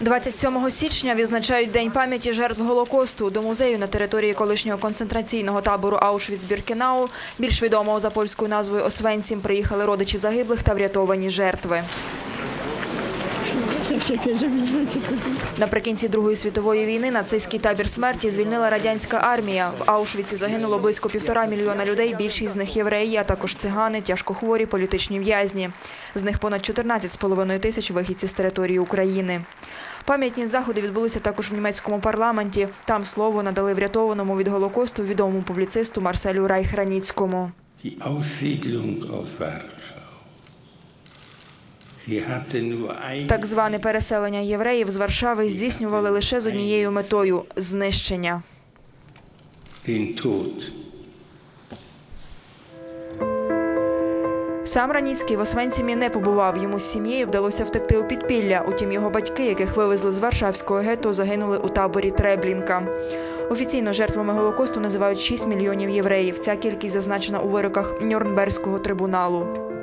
27 січня відзначають День пам'яті жертв Голокосту. До музею на території колишнього концентраційного табору Аушвіц-Біркенау, більш відомого за польською назвою Освенцім, приїхали родичі загиблих та врятовані жертви. Наприкінці Другої світової війни нацистський табір смерті звільнила радянська армія. В Аушвіці загинуло близько півтора мільйона людей. Більшість з них євреї, а також цигани, тяжкохворі, політичні в'язні. З них понад 14,5 тисяч вихідці з території України. Пам'ятні заходи відбулися також в німецькому парламенті. Там слово надали врятованому від голокосту відомому публіцисту Марселю Райхраніцькому. Так зване переселення євреїв з Варшави здійснювали лише з однією метою знищення. Сам Раніцький в Освенцімі не побував. Йому з сім'єю вдалося втекти у підпілля. Утім, його батьки, яких вивезли з Варшавського гетто, загинули у таборі Треблінка. Офіційно жертвами Голокосту називають 6 мільйонів євреїв. Ця кількість зазначена у вироках Нюрнберзького трибуналу.